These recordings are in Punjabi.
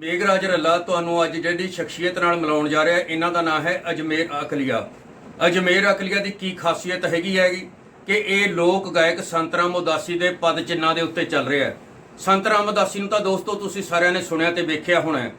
ਮੇਘਰਾਜ ਰੱਲਾ ਤੁਹਾਨੂੰ ਅੱਜ ਜਿਹੜੀ ਸ਼ਖਸੀਅਤ ਨਾਲ ਮਿਲਾਉਣ ਜਾ ਰਿਹਾ, ਇਹਨਾਂ ਦਾ ਨਾਮ ਹੈ ਅਜਮੇਰ ਅਕਲੀਆ। ਅਜਮੇਰ ਅਕਲੀਆ ਦੀ ਕੀ ਖਾਸੀਅਤ ਹੈਗੀ ਹੈਗੀ? ਕਿ ਇਹ ਲੋਕ ਗਾਇਕ ਸੰਤਰਾਮ ਉਦਾਸੀ ਦੇ ਪਦ ਚਿੰਨਾਂ ਦੇ ਉੱਤੇ ਚੱਲ ਰਿਹਾ ਹੈ। ਸੰਤਰਾਮ ਉਦਾਸੀ ਨੂੰ ਤਾਂ ਦੋਸਤੋ ਤੁਸੀਂ ਸਾਰਿਆਂ ਨੇ ਸੁਣਿਆ ਤੇ ਵੇਖਿਆ ਹੋਣਾ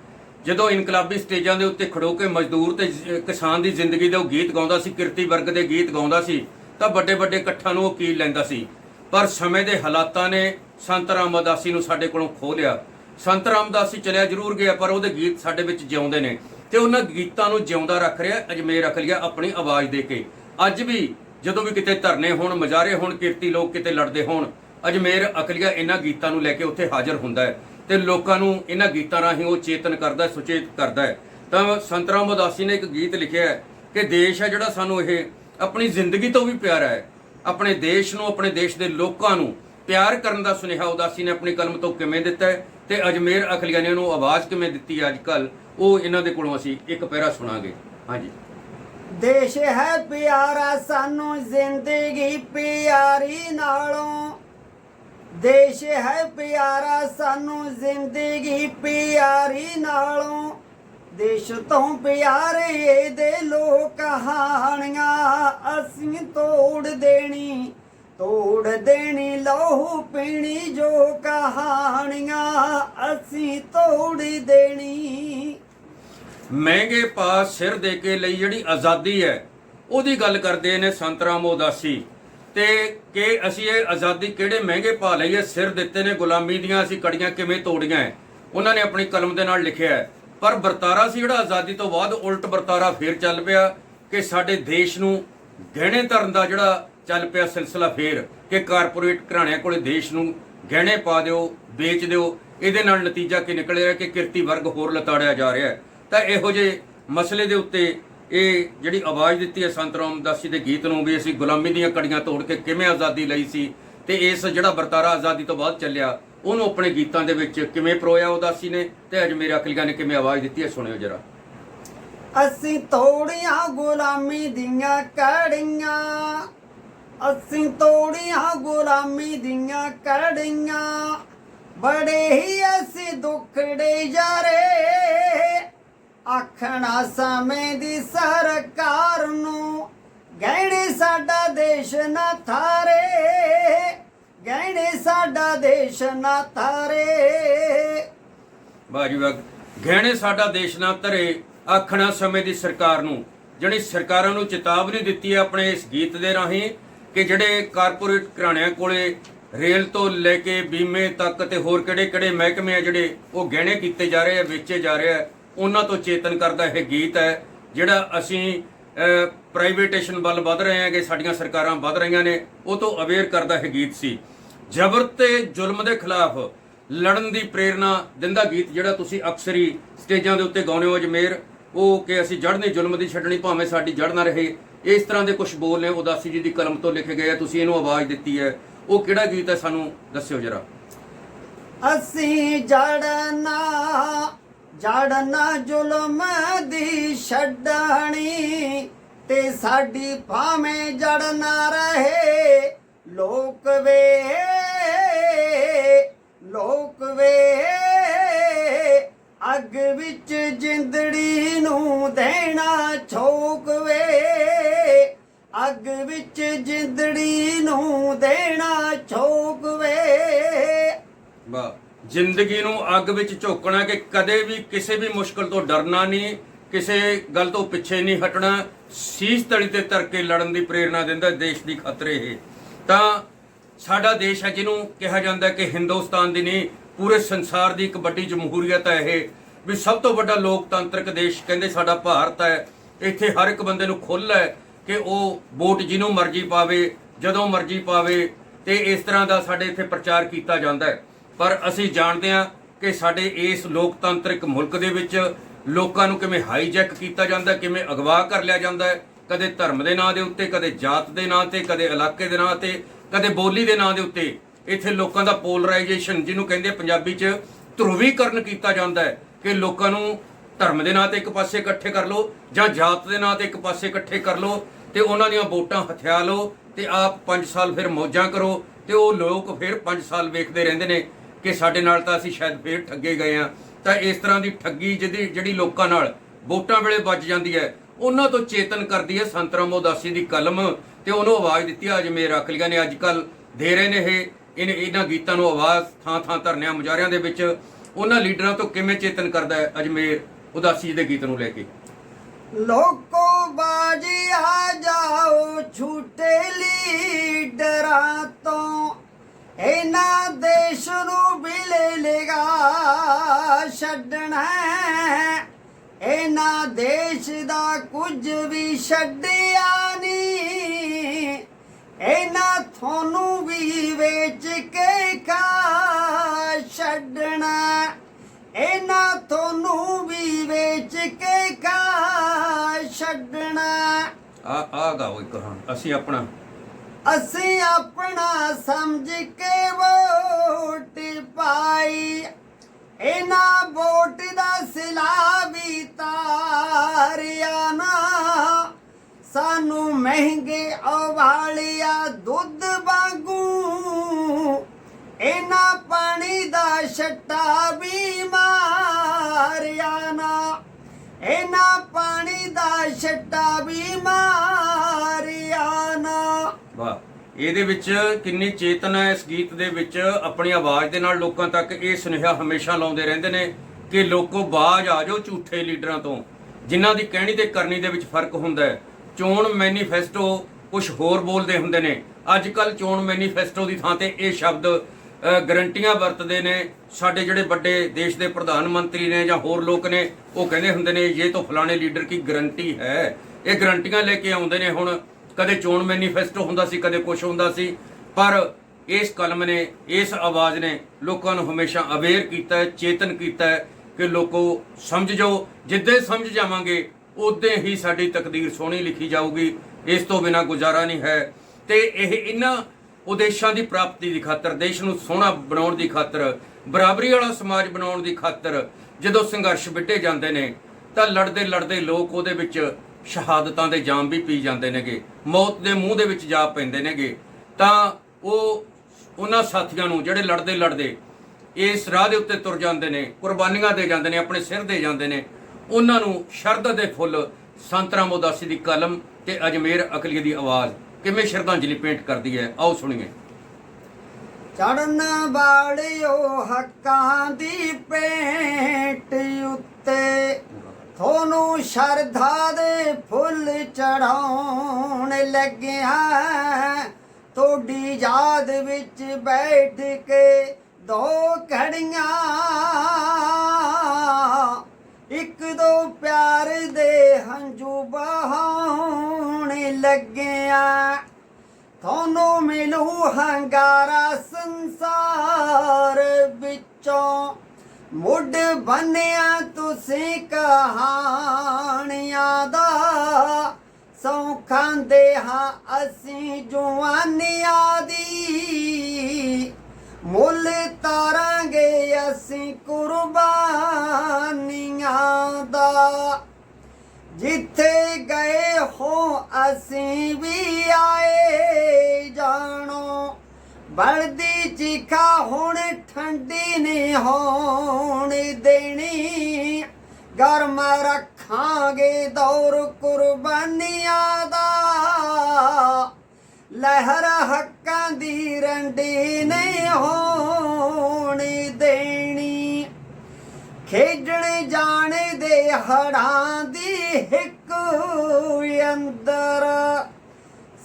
ਜਦੋਂ ਇਨਕਲਾਬੀ ਸਟੇਜਾਂ ਦੇ ਉੱਤੇ ਖੜੋ ਕੇ ਮਜ਼ਦੂਰ ਤੇ ਕਿਸਾਨ ਦੀ ਜ਼ਿੰਦਗੀ ਦੇ ਉਹ ਗੀਤ ਗਾਉਂਦਾ ਸੀ, ਕਿਰਤੀ ਵਰਗ ਦੇ ਗੀਤ ਗਾਉਂਦਾ ਸੀ, ਤਾਂ ਵੱਡੇ ਵੱਡੇ ਇਕੱਠਾਂ ਨੂੰ ਉਹ ਕੀਲ ਲੈਂਦਾ ਸੀ। ਪਰ ਸਮੇਂ ਦੇ ਹਾਲਾਤਾਂ ਨੇ ਸੰਤ ਰਾਮਦਾਸੀ ਨੂੰ ਸਾਡੇ ਕੋਲੋਂ ਖੋਹ ਲਿਆ। ਸੰਤ ਰਾਮਦਾਸੀ ਚਲਿਆ ਜ਼ਰੂਰ ਗਿਆ, ਪਰ ਉਹਦੇ ਗੀਤ ਸਾਡੇ ਵਿੱਚ ਜਿਉਂਦੇ ਨੇ। ਤੇ ਉਹਨਾਂ ਗੀਤਾਂ ਨੂੰ ਜਿਉਂਦਾ ਰੱਖ ਰਿਹਾ, ਅਜਮੇਰ ਅਖਲੀਆ ਆਪਣੀ ਆਵਾਜ਼ ਦੇ ਕੇ। ਅੱਜ ਵੀ ਜਦੋਂ ਵੀ ਕਿਤੇ ਧਰਨੇ ਹੋਣ, ਮਜ਼ਾਰੇ ਹੋਣ, ਕਿਰਤੀ ਲੋਕ ਕਿਤੇ ਲੜਦੇ ਹੋਣ, ਅਜਮੇਰ ਅਖਲੀਆ ਇਹਨਾਂ ਗੀਤਾਂ ਨੂੰ ਲੈ ਕੇ ਉੱਥੇ ਹਾਜ਼ਰ ਹੁੰਦਾ ਹੈ। ਤੇ ਲੋਕਾਂ ਨੂੰ ਇਹਨਾਂ ਗੀਤਾਂ ਰਾਹੀਂ ਉਹ ਚੇਤਨ ਕਰਦਾ ਸੁਚੇਤ ਕਰਦਾ ਹੈ। ਤਾਂ ਸੰਤ ਰਾਮ ਉਦਾਸੀ ਨੇ ਇੱਕ ਗੀਤ ਲਿਖਿਆ ਹੈ ਕਿ ਦੇਸ਼ ਹੈ ਜਿਹੜਾ ਸਾਨੂੰ ਇਹ ਆਪਣੀ ਜ਼ਿੰਦਗੀ ਤੋਂ ਵੀ ਪਿਆਰਾ ਹੈ। ਆਪਣੇ ਦੇਸ਼ ਨੂੰ, ਆਪਣੇ ਦੇਸ਼ ਦੇ ਲੋਕਾਂ ਨੂੰ ਪਿਆਰ ਕਰਨ ਦਾ ਸੁਨੇਹਾ ਉਦਾਸੀ ਨੇ ਆਪਣੀ ਕਲਮ ਤੋਂ ਕਿਵੇਂ ਦਿੱਤਾ ਤੇ ਅਜਮੇਰ ਅਕਲੀਆ ਨੇ ਉਹਨੂੰ ਆਵਾਜ਼ ਕਿਵੇਂ ਦਿੱਤੀ ਅੱਜ ਕੱਲ ਉਹ ਇਹਨਾਂ ਦੇ ਕੋਲੋਂ ਅਸੀਂ ਇੱਕ ਪੈਰਾ ਸੁਣਾਂਗੇ। ਹਾਂਜੀ। ਦੇਸ਼ ਹੈ ਪਿਆਰਾ, ਸਾਨੂੰ ਜ਼ਿੰਦਗੀ ਪਿਆਰੀ ਨਾਲੋਂ। ਦੇਸ਼ ਹੈ ਪਿਆਰਾ, ਸਾਨੂੰ ਜ਼ਿੰਦਗੀ ਪਿਆਰੀ ਨਾਲੋਂ। ਦੇਸ਼ ਤੋਂ ਪਿਆਰੇ ਦੇ ਲੋਕ ਕਹਾਣੀਆਂ ਅਸੀਂ ਤੋੜ ਦੇਣੀ। ਤੋੜ ਦੇਣੀ ਲਹੂ ਪੀਣੀ ਜੋ ਕਹਾਣੀਆਂ ਅਸੀਂ ਤੋੜ ਦੇਣੀ। ਮਹਿੰਗੇ ਪਾਸ ਸਿਰ ਦੇ ਕੇ ਲਈ ਜਿਹੜੀ ਆਜ਼ਾਦੀ ਹੈ, ਉਹਦੀ ਗੱਲ ਕਰਦੇ ਨੇ ਸੰਤਰਾਮ ਉਦਾਸੀ ਤੇ ਕਿ ਅਸੀਂ ਇਹ ਆਜ਼ਾਦੀ ਕਿਹੜੇ ਮਹਿੰਗੇ ਪਾ ਲਈਏ ਸਿਰ ਦਿੱਤੇ ਨੇ ਗੁਲਾਮੀ ਦੀਆਂ, ਅਸੀਂ ਕੜੀਆਂ ਕਿਵੇਂ ਤੋੜੀਆਂ ਉਹਨਾਂ ਨੇ ਆਪਣੀ ਕਲਮ ਦੇ ਨਾਲ ਲਿਖਿਆ ਹੈ। ਪਰ ਵਰਤਾਰਾ ਸੀ ਜਿਹੜਾ ਆਜ਼ਾਦੀ ਤੋਂ ਬਾਅਦ ਉਲਟ ਵਰਤਾਰਾ ਫੇਰ ਚੱਲ ਪਿਆ ਕਿ ਸਾਡੇ ਦੇਸ਼ ਨੂੰ ਗਹਿਣੇ ਧਰਨ ਦਾ ਜਿਹੜਾ ਚੱਲ ਪਿਆ ਸਿਲਸਿਲਾ ਫੇਰ ਕਿ ਕਾਰਪੋਰੇਟ ਘਰਾਣਿਆਂ ਕੋਲੇ ਦੇਸ਼ ਨੂੰ ਗਹਿਣੇ ਪਾ ਦਿਓ, ਵੇਚ ਦਿਓ। ਇਹਦੇ ਨਾਲ ਨਤੀਜਾ ਕੀ ਨਿਕਲਿਆ ਕਿ ਕਿਰਤੀ ਵਰਗ ਹੋਰ ਲਤਾੜਿਆ ਜਾ ਰਿਹਾ ਹੈ। ਤਾਂ ਇਹੋ ਜਿਹੇ ਮਸਲੇ ਦੇ ਉੱਤੇ ਇਹ ਜਿਹੜੀ ਆਵਾਜ਼ ਦਿੱਤੀ ਹੈ ਸੰਤ ਰਾਮਦਾਸੀ ਦੇ ਗੀਤ ਨੂੰ ਵੀ ਅਸੀਂ ਗੁਲਾਮੀ ਦੀਆਂ ਕੜੀਆਂ ਤੋੜ ਕੇ ਕਿਵੇਂ ਆਜ਼ਾਦੀ ਲਈ ਸੀ ਤੇ ਇਸ ਜਿਹੜਾ ਵਰਤਾਰਾ ਆਜ਼ਾਦੀ ਤੋਂ ਬਾਅਦ ਚੱਲਿਆ, ਉਹਨੂੰ ਆਪਣੇ ਗੀਤਾਂ ਦੇ ਵਿੱਚ ਕਿਵੇਂ ਪਰੋਇਆ ਉਦਾਸੀ ਨੇ ਤੇ ਅੱਜ ਮੇਰੇ ਅਕਲੀਆਂ ਨੇ ਕਿਵੇਂ ਆਵਾਜ਼ ਦਿੱਤੀ ਹੈ ਸੁਣਿਓ ਜਰਾ। ਅਸੀਂ ਤੋੜੀਆਂ ਗੁਲਾਮੀ ਦੀਆਂ ਕੜੀਆਂ ਅਸੀਂ ਤੋੜੀਆਂ ਗੁਲਾਮੀ ਦੀਆਂ ਕੜੀਆਂ ਬੜੇ ਹੀ ਅਸੀਂ ਦੁੱਖੜੇ ਯਾਰੇ। ਆਖਣਾ ਸਮੇਂ ਦੀ ਸਰਕਾਰ ਨੂੰ, ਗਹਿਣੇ ਸਾਡਾ ਦੇਸ਼ ਨਾ ਥਾਰੇ। ਗਹਿਣੇ ਸਾਡਾ ਦੇਸ਼ ਨਾ ਥਾਰੇ। ਬਾਜੀ ਵਾਹ ਗਹਿਣੇ ਸਾਡਾ ਦੇਸ਼ ਨਾ ਧਰੇ, ਆਖਣਾ ਸਮੇਂ ਦੀ ਸਰਕਾਰ ਨੂੰ। ਜਿਹੜੀ ਸਰਕਾਰਾਂ ਨੂੰ ਚੇਤਾਵਨੀ ਦਿੱਤੀ ਹੈ ਆਪਣੇ ਇਸ ਗੀਤ ਦੇ ਰਾਹੀਂ ਕਿ ਜਿਹੜੇ ਕਾਰਪੋਰੇਟ ਘਰਾਣਿਆਂ ਕੋਲੇ ਰੇਲ ਤੋਂ ਲੈ ਕੇ ਬੀਮੇ ਤੱਕ ਤੇ ਹੋਰ ਕਿਹੜੇ ਕਿਹੜੇ ਮਹਿਕਮੇ ਆ ਜਿਹੜੇ ਉਹ ਗਹਿਣੇ ਕੀਤੇ ਜਾ ਰਹੇ ਆ, ਵੇਚੇ ਜਾ ਰਹੇ ਆ, ਉਹਨਾਂ ਤੋਂ ਚੇਤਨ ਕਰਦਾ ਇਹ ਗੀਤ ਹੈ, ਜਿਹੜਾ ਅਸੀਂ ਪ੍ਰਾਈਵੇਟੇਸ਼ਨ ਵੱਲ ਵੱਧ ਰਹੇ ਹਾਂ ਕਿ ਸਾਡੀਆਂ ਸਰਕਾਰਾਂ ਵੱਧ ਰਹੀਆਂ ਨੇ, ਉਹ ਤੋਂ ਅਵੇਅਰ ਕਰਦਾ ਇਹ ਗੀਤ ਸੀ। ਜ਼ਬਰ ਤੇ ਜ਼ੁਲਮ ਦੇ ਖਿਲਾਫ ਲੜਨ ਦੀ ਪ੍ਰੇਰਣਾ ਦਿੰਦਾ ਗੀਤ ਜਿਹੜਾ ਤੁਸੀਂ ਅਕਸਰ ਹੀ ਸਟੇਜਾਂ ਦੇ ਉੱਤੇ ਗਾਉਂਦੇ ਹੋ, ਅਜਮੇਰ, ਉਹ ਕਿ ਅਸੀਂ ਜੜ ਨਹੀਂ, ਜ਼ੁਲਮ ਦੀ ਛੱਡਣੀ, ਭਾਵੇਂ ਸਾਡੀ ਜੜ ਨਾ ਰਹੇ ਇਸ ਤਰ੍ਹਾਂ ਦੇ ਕੁਝ ਬੋਲ ਨੇ, ਉਦਾਸੀ ਜੀ ਦੀ ਕਲਮ ਤੋਂ ਲਿਖੇ ਗਏ ਆ, ਤੁਸੀਂ ਇਹਨੂੰ ਆਵਾਜ਼ ਦਿੱਤੀ ਹੈ। ਉਹ ਕਿਹੜਾ ਗੀਤ ਹੈ ਸਾਨੂੰ ਦੱਸਿਓ ਜਰਾ। ਅਸੀਂ ਜੜਨਾ ਜੜਨਾ ਜ਼ੁਲਮ ਦੀ ਛੱਡਣੀ ਤੇ ਸਾਡੀ ਭਾਵੇਂ ਜੜ ਨਾ ਰਹੇ, ਲੋਕ ਵੇ ਲੋਕ ਵੇ। ਅੱਗ ਵਿੱਚ ਜਿੰਦੜੀ ਨੂੰ ਦੇਣਾ ਛੋਕ ਅੱਗ ਵਿੱਚ ਜਿੰਦੜੀ ਨੂੰ ਦੇਣਾ ਛੋਕ ਵੇ। ਵਾਹ, ਜ਼ਿੰਦਗੀ ਨੂੰ ਅੱਗ ਵਿੱਚ ਝੋਕਣਾ ਕਿ ਕਦੇ ਵੀ ਕਿਸੇ ਵੀ ਮੁਸ਼ਕਲ ਤੋਂ ਡਰਨਾ ਨਹੀਂ, ਕਿਸੇ ਗੱਲ ਤੋਂ ਪਿੱਛੇ ਨਹੀਂ ਹਟਣਾ, ਸੀਸ ਤਲੀ ਤੇ ਧਰ ਕੇ ਲੜਨ ਦੀ ਪ੍ਰੇਰਣਾ ਦਿੰਦਾ ਦੇਸ਼ ਦੀ ਖਤਰੇ ਇਹ। ਤਾਂ ਸਾਡਾ ਦੇਸ਼ ਹੈ ਜਿਹਨੂੰ ਕਿਹਾ ਜਾਂਦਾ ਕਿ ਹਿੰਦੁਸਤਾਨ ਦੀ ਨਹੀਂ, ਪੂਰੇ ਸੰਸਾਰ ਦੀ ਇੱਕ ਵੱਡੀ ਜਮਹੂਰੀਅਤ ਹੈ ਇਹ। ਵੀ ਸਭ ਤੋਂ ਵੱਡਾ ਲੋਕਤੰਤਰਕ ਦੇਸ਼ ਕਹਿੰਦੇ ਸਾਡਾ ਭਾਰਤ ਹੈ, ਇੱਥੇ ਹਰ ਇੱਕ ਬੰਦੇ ਨੂੰ ਖੁੱਲ੍ਹ ਹੈ ਕਿ ਉਹ ਵੋਟ ਜਿਹਨੂੰ ਮਰਜ਼ੀ ਪਾਵੇ, ਜਦੋਂ ਮਰਜ਼ੀ ਪਾਵੇ ਤੇ ਇਸ ਤਰ੍ਹਾਂ ਦਾ ਸਾਡੇ ਇੱਥੇ ਪ੍ਰਚਾਰ ਕੀਤਾ ਜਾਂਦਾ ਹੈ। ਪਰ ਅਸੀਂ ਜਾਣਦੇ ਹਾਂ ਕਿ ਸਾਡੇ ਇਸ ਲੋਕਤੰਤਰਿਕ ਮੁਲਕ ਦੇ ਵਿੱਚ ਲੋਕਾਂ ਨੂੰ ਕਿਵੇਂ ਹਾਈਜੈਕ ਕੀਤਾ ਜਾਂਦਾ ਕਿਵੇਂ ਅਗਵਾ ਕਰ ਲਿਆ ਜਾਂਦਾ ਹੈ। ਕਦੇ ਧਰਮ ਦੇ ਨਾਂ ਦੇ ਉੱਤੇ, ਕਦੇ ਜਾਤ ਦੇ ਨਾਂ ਤੇ, ਕਦੇ ਇਲਾਕੇ ਦੇ ਨਾਂ ਤੇ, ਕਦੇ ਬੋਲੀ ਦੇ ਨਾਂ ਦੇ ਉੱਤੇ ਇੱਥੇ ਲੋਕਾਂ ਦਾ ਪੋਲਰਾਈਜੇਸ਼ਨ ਜਿਹਨੂੰ ਕਹਿੰਦੇ ਪੰਜਾਬੀ 'ਚ ਧਰੁਵੀਕਰਨ ਕੀਤਾ ਜਾਂਦਾ ਹੈ ਕਿ ਲੋਕਾਂ ਨੂੰ ਧਰਮ ਦੇ ਨਾਂ ਤੇ ਇੱਕ ਪਾਸੇ ਇਕੱਠੇ ਕਰ ਲਓ ਜਾਂ ਜਾਤ ਦੇ ਨਾਂ ਤੇ ਇੱਕ ਪਾਸੇ ਇਕੱਠੇ ਕਰ ਲਓ। ਤੇ ਉਹਨਾਂ ਦੀਆਂ ਵੋਟਾਂ ਹਥਿਆ ਲਓ ਤੇ ਆਪ 5 ਸਾਲ ਫਿਰ ਮੌਜਾਂ ਕਰੋ ਤੇ ਉਹ ਲੋਕ ਫਿਰ 5 ਸਾਲ ਵੇਖਦੇ ਰਹਿੰਦੇ ਨੇ ਕਿ ਸਾਡੇ ਨਾਲ ਤਾਂ ਅਸੀਂ ਸ਼ਾਇਦ ਫੇਰ ਠੱਗੇ ਗਏ ਆ ਤਾਂ ਇਸ ਤਰ੍ਹਾਂ ਦੀ ਠੱਗੀ ਜਿਹਦੀ ਜਿਹੜੀ ਲੋਕਾਂ ਨਾਲ ਵੋਟਾਂ ਵੇਲੇ ਵੱਜ ਜਾਂਦੀ ਹੈ, ਉਹਨਾਂ ਤੋਂ ਚੇਤਨ ਕਰਦੀ ਹੈ ਸੰਤਰਾਮ ਉਦਾਸੀ ਦੀ ਕਲਮ ਤੇ ਉਹਨੂੰ ਆਵਾਜ਼ ਦਿੱਤੀ ਆ ਅਜਮੇਰ ਅਕਲੀਆਂ ਨੇ, ਅੱਜ ਕੱਲ ਦੇ ਰਹੇ ਨੇ ਇਹ। ਇਹਨੇ ਇਹਨਾਂ ਗੀਤਾਂ ਨੂੰ ਆਵਾਜ਼ ਥਾਂ ਥਾਂ ਧਰਨਿਆਂ ਮੁਜ਼ਾਰਿਆਂ ਦੇ ਵਿੱਚ ਉਹਨਾਂ ਲੀਡਰਾਂ ਤੋਂ ਕਿਵੇਂ ਚੇਤਨ ਕਰਦਾ ਹੈ ਅਜਮੇਰ ਉਦਾਸੀ ਦੇ ਗੀਤ ਨੂੰ ਲੈ ਕੇ? ਲੋਕੋ ਬਾਜੀ ਆ ਜਾਓ ਛੂਟੇ ਲੀਡਰਾਂ ਤੋਂ। ਇਹਨਾਂ ਦੇਸ਼ ਨੂੰ ਵੀ ਲੈ ਲੇਗਾ ਛੱਡਣਾ ਇਹਨਾਂ ਦੇਸ਼ ਦਾ ਕੁਝ ਵੀ ਛੱਡਿਆ ਨਹੀਂ। ਆ ਗਾਓ ਇੱਕ ਹਾਂ। ਅਸੀਂ ਆਪਣਾ। ਅਸੀਂ ਆਪਣਾ ਸਮਝ ਕੇ ਵੋਟ ਪਾਈ। ਇਹਨਾਂ ਵੋਟ ਦਾ ਸਿਲਾ ਵੀ ਤਾਰਿਆ ਨਾ। ਸਾਨੂੰ ਮਹਿੰਗੇ ਅਵਾਲਿਆ ਦੁੱਧ ਵਾਂਗੂ। ਇਹਨਾਂ ਪਾਣੀ ਦਾ ਛੱਟਾ ਵੀ ਮਾਰਿਆ ਨਾ। ਇਹਨਾਂ ਪਾਣੀ ਦਾ ਛੱਟਾ ਵੀ ਮਾਰਿਆ ਵਾਹ। ਇਹਦੇ ਵਿੱਚ ਕਿੰਨੀ ਚੇਤਨਾ ਹੈ ਇਸ ਗੀਤ ਦੇ ਵਿੱਚ? ਆਪਣੀ ਆਵਾਜ਼ ਦੇ ਨਾਲ ਲੋਕਾਂ ਤੱਕ ਇਹ ਸੁਨੇਹਾ ਹਮੇਸ਼ਾ ਲਾਉਂਦੇ ਰਹਿੰਦੇ ਨੇ ਕਿ ਲੋਕੋ ਬਾਜ ਆ ਜਾਓ ਝੂਠੇ ਲੀਡਰਾਂ ਤੋਂ। ਜਿਨ੍ਹਾਂ ਦੀ ਕਹਿਣੀ ਤੇ ਕਰਨੀ ਦੇ ਵਿੱਚ ਫ਼ਰਕ ਹੁੰਦਾ ਹੈ। ਚੋਣ ਮੈਨੀਫੈਸਟੋ ਕੁਝ ਹੋਰ ਬੋਲਦੇ ਹੁੰਦੇ ਨੇ। ਅੱਜ ਕੱਲ ਚੋਣ ਮੈਨੀਫੈਸਟੋ ਦੀ ਥਾਂ ਤੇ ਇਹ ਸ਼ਬਦ ਗਰੰਟੀਆਂ ਵਰਤਦੇ ਨੇ। ਸਾਡੇ ਜਿਹੜੇ ਵੱਡੇ ਦੇਸ਼ ਦੇ ਪ੍ਰਧਾਨ ਮੰਤਰੀ ਨੇ ਜਾਂ ਹੋਰ ਲੋਕ ਨੇ, ਉਹ ਕਹਿੰਦੇ ਹੁੰਦੇ ਨੇ, ਇਹ ਤੋਂ ਫਲਾਣੇ ਲੀਡਰ ਕੀ ਗਰੰਟੀ ਹੈ? ਇਹ ਗਰੰਟੀਆਂ ਲੈ ਕੇ ਆਉਂਦੇ ਨੇ ਹੁਣ। ਕਦੇ ਚੋਣ ਮੈਨੀਫੈਸਟੋ ਹੁੰਦਾ ਸੀ, ਕਦੇ ਕੁਝ ਹੁੰਦਾ ਸੀ, ਪਰ ਇਸ ਕਲਮ ਨੇ, ਇਸ ਆਵਾਜ਼ ਨੇ ਲੋਕਾਂ ਨੂੰ ਹਮੇਸ਼ਾ ਅਵੇਅਰ ਕੀਤਾ ਹੈ, ਚੇਤਨ ਕੀਤਾ ਹੈ ਕਿ ਲੋਕੋ ਸਮਝ ਜਾਓ, ਜਿੱਦੇ ਸਮਝ ਜਾਵਾਂਗੇ ਉਦੋਂ ਹੀ ਸਾਡੀ ਤਕਦੀਰ ਸੋਹਣੀ ਲਿਖੀ ਜਾਊਗੀ। ਇਸ ਤੋਂ ਬਿਨਾ ਗੁਜ਼ਾਰਾ ਨਹੀਂ ਹੈ। ਤੇ ਇਹ ਇਹਨਾਂ ਉਦੇਸ਼ਾਂ ਦੀ ਪ੍ਰਾਪਤੀ ਦੀ ਖਾਤਰ, ਦੇਸ਼ ਨੂੰ ਸੋਹਣਾ ਬਣਾਉਣ ਦੀ ਖਾਤਰ, ਬਰਾਬਰੀ ਵਾਲਾ ਸਮਾਜ ਬਣਾਉਣ ਦੀ ਖਾਤਰ ਜਦੋਂ ਸੰਘਰਸ਼ ਵਿੱਢੇ ਜਾਂਦੇ ਨੇ, ਤਾਂ ਲੜਦੇ ਲੜਦੇ ਲੋਕ ਉਹਦੇ ਵਿੱਚ ਸ਼ਹਾਦਤਾਂ ਦੇ ਜਾਮ ਵੀ ਪੀ ਜਾਂਦੇ ਨੇਗੇ, ਮੌਤ ਦੇ ਮੂੰਹ ਦੇ ਵਿੱਚ ਜਾ ਪੈਂਦੇ ਨੇਗੇ, ਤਾਂ ਉਹ ਉਹਨਾਂ ਸਾਥੀਆਂ ਨੂੰ ਜਿਹੜੇ ਲੜਦੇ ਲੜਦੇ ਇਸ ਰਾਹ ਦੇ ਉੱਤੇ ਤੁਰ ਜਾਂਦੇ ਨੇ, ਕੁਰਬਾਨੀਆਂ ਦੇ ਜਾਂਦੇ ਨੇ, ਆਪਣੇ ਸਿਰ ਦੇ ਜਾਂਦੇ ਨੇ, ਉਹਨਾਂ ਨੂੰ ਸ਼ਰਧਾ ਦੇ ਫੁੱਲ ਸੰਤਰਾਮ ਉਦਾਸੀ ਦੀ ਕਲਮ ਤੇ ਅਜਮੇਰ ਅਕਲੀਏ ਦੀ ਆਵਾਜ਼ ਕਿਵੇਂ ਸ਼ਰਧਾਂਜਲੀ ਪੇਂਟ ਕਰਦੀ ਹੈ, ਆਓ ਸੁਣੀਏ। ਚੜਨ ਵਾਲਿਓ ਹੱਕਾਂ ਦੀ ਪੇਟ ਉੱਤੇ ਤੁਹਾਨੂੰ ਸ਼ਰਧਾ ਦੇ ਫੁੱਲ ਚੜਾਉਣ ਲੱਗਿਆ ਤੁਹਾਡੀ ਯਾਦ ਵਿੱਚ ਬੈਠ ਕੇ ਦੋ ਘੜੀਆਂ, ਇੱਕ ਦੋ ਪਿਆਰ ਦੇ ਹੰਝੂ ਬਹਾਉਣ ਲੱਗਿਆ। ਤੁਹਾਨੂੰ ਮਿਲੂ ਹੰਗਾਰਾ ਸੰਸਾਰ ਵਿੱਚੋਂ। ਮੁੱਢ ਬੰਨਿਆ ਤੁਸੀਂ ਕਹਾਣੀਆਂ ਦਾ। ਸੌ ਖਾਂਦੇ ਹਾਂ ਅਸੀਂ ਜਵਾਨੀਆਂ ਦੀ। ਮੁੱਲ ਤਾਰਾਂਗੇ ਅਸੀਂ ਕੁਰਬਾਨੀਆਂ ਦਾ। ਜਿੱਥੇ ਗਏ ਹੋ ਅਸੀਂ ਵੀ ਆਏ ਜਾਣੋ। ਬਲਦੀ ਚੀਖਾ ਹੁਣ ਠੰਡੀ ਨਹੀਂ ਹੋਣ ਦੇਣੀ। ਗਰਮ ਰੱਖਾਂਗੇ ਦੌਰ ਕੁਰਬਾਨੀਆਂ ਦਾ। ਲਹਿਰ ਹੱਕਾਂ ਦੀ ਰੰਡੀ ਨਹੀਂ ਹੋਣ ਦੇਣੀ। ਖੇਡਣ ਜਾਣੇ ਦੇ ਹੜਾਂ ਦੀ ਇੱਕ ਅੰਦਰ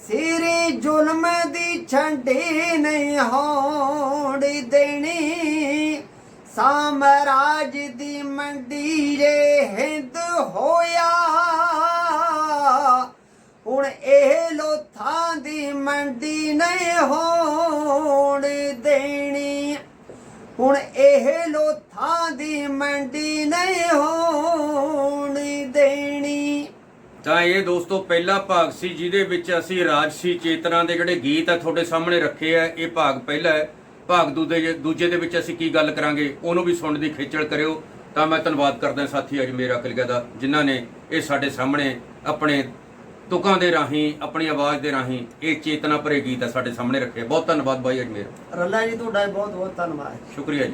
ਸਿਰੇ ਜ਼ੁਲਮ ਦੀ ਛੰਡੀ ਨਹੀਂ ਹੋਣ ਦੇਣੀ। ਸਾਮਰਾਜ ਦੀ ਮੰਡੀ ਜੇ ਹਿੰਦ ਹੋਇਆ, ਹੁਣ ਇਹ ਲੋਥਾਂ ਦੀ ਮੰਡੀ ਨਹੀਂ ਹੋਣ ਦੇਣੀ। ਹੁਣ ਇਹ ਲੋਥਾਂ ਦੀ ਮੰਡੀ ਨਹੀਂ ਹੋਣ ਤਾਂ ਇਹ ਦੋਸਤੋ ਪਹਿਲਾ ਭਾਗ ਸੀ ਜਿਹਦੇ ਵਿੱਚ ਅਸੀਂ ਰਾਜਸੀ ਚੇਤਨਾ ਦੇ ਜਿਹੜੇ ਗੀਤ ਆ ਤੁਹਾਡੇ ਸਾਹਮਣੇ ਰੱਖੇ ਆ ਇਹ ਭਾਗ ਪਹਿਲਾ ਹੈ। ਭਾਗ ਦੂਜੇ ਦੂਜੇ ਦੇ ਵਿੱਚ ਅਸੀਂ ਕੀ ਗੱਲ ਕਰਾਂਗੇ ਉਹਨੂੰ ਵੀ ਸੁਣਨ ਦੀ ਖੇਚਲ ਕਰਿਓ। ਤਾਂ ਮੈਂ ਧੰਨਵਾਦ ਕਰਦਾ ਸਾਥੀ ਅੱਜ ਮੇਰਾ ਕਲਗਾ ਦਾ ਜਿਨ੍ਹਾਂ ਨੇ ਇਹ ਸਾਡੇ ਸਾਹਮਣੇ ਆਪਣੇ ਤੁਕਾਂ ਦੇ ਰਾਹੀਂ ਆਪਣੀ ਆਵਾਜ਼ ਦੇ ਰਾਹੀਂ ਇਹ ਚੇਤਨਾ ਭਰੇ ਗੀਤ ਆ ਸਾਡੇ ਸਾਹਮਣੇ ਰੱਖੇ ਬਹੁਤ ਧੰਨਵਾਦ ਬਾਈ ਅਜਮੇਰ ਰੱਲਾ ਜੀ ਤੁਹਾਡਾ ਬਹੁਤ ਬਹੁਤ ਧੰਨਵਾਦ। ਸ਼ੁਕਰੀਆ ਜੀ।